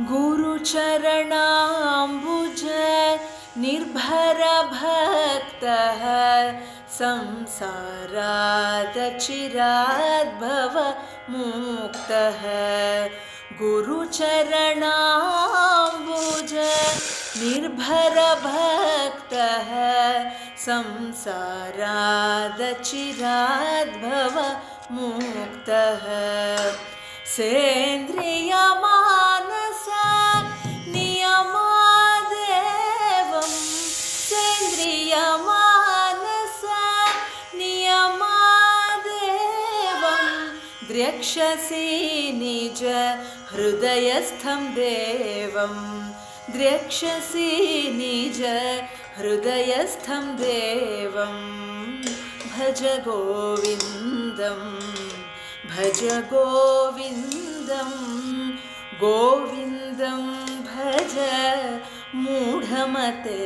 गुरुचरणाम्बुज निर्भरभक्तः संसारादचिराद्भव मुक्तः गुरुचरणाम्बुज निर्भरभक्तः संसारादचिराद्भव मुक्तः। सेन्द्रियमानस द्र्यक्षसि निज हृदयस्थं देवं। द्र्यक्षसि निज हृदयस्थं देवं। भज गोविन्दं भज गोविन्दं गोविन्दं भज मूढमते